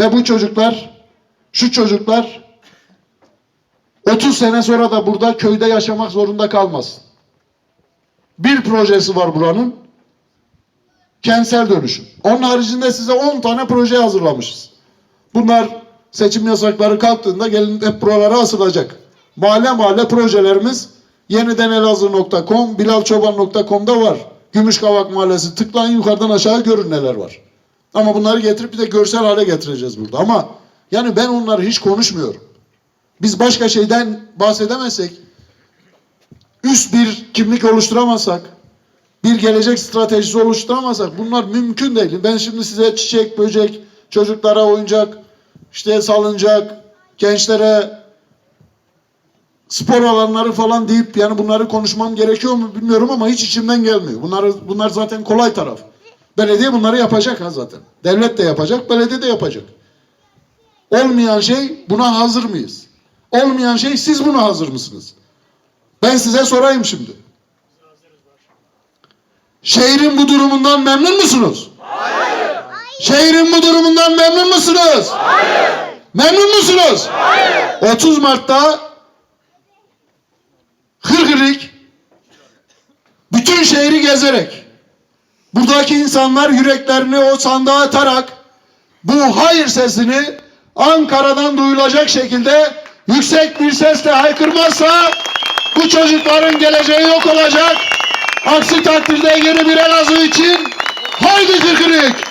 Ve bu çocuklar, şu çocuklar 30 sene sonra da burada köyde yaşamak zorunda kalmasın. Bir projesi var buranın. Kentsel dönüşüm. Onun haricinde size 10 tane proje hazırlamışız. Bunlar seçim yasakları kalktığında gelin hep buralara asılacak. Mahalle mahalle projelerimiz yenidenelazığ.com, bilalçoban.com'da var. Gümüşkavak Mahallesi tıklayın yukarıdan aşağı görün neler var. Ama bunları getirip bir de görsel hale getireceğiz burada. Ama yani ben onları hiç konuşmuyorum. Biz başka şeyden bahsedemezsek, üst bir kimlik oluşturamazsak, bir gelecek stratejisi oluşturamazsak bunlar mümkün değil. Ben şimdi size çiçek, böcek, çocuklara oyuncak, işte salıncak, gençlere spor alanları falan deyip yani bunları konuşmam gerekiyor mu bilmiyorum ama hiç içimden gelmiyor. Bunlar bunlar zaten kolay taraf. Belediye bunları yapacak ha zaten. Devlet de yapacak, belediye de yapacak. Olmayan şey buna hazır mıyız? Olmayan şey siz buna hazır mısınız? Ben size sorayım şimdi. Şehrin bu durumundan memnun musunuz? Hayır. Şehrin bu durumundan memnun musunuz? Hayır. Memnun musunuz? Hayır. 30 Mart'ta Hırhırık bütün şehri gezerek buradaki insanlar yüreklerini o sandığa atarak bu hayır sesini Ankara'dan duyulacak şekilde yüksek bir sesle haykırmazsa bu çocukların geleceği yok olacak. Aksi takdirde yeni bir Elazığ için haydi Kırkırık!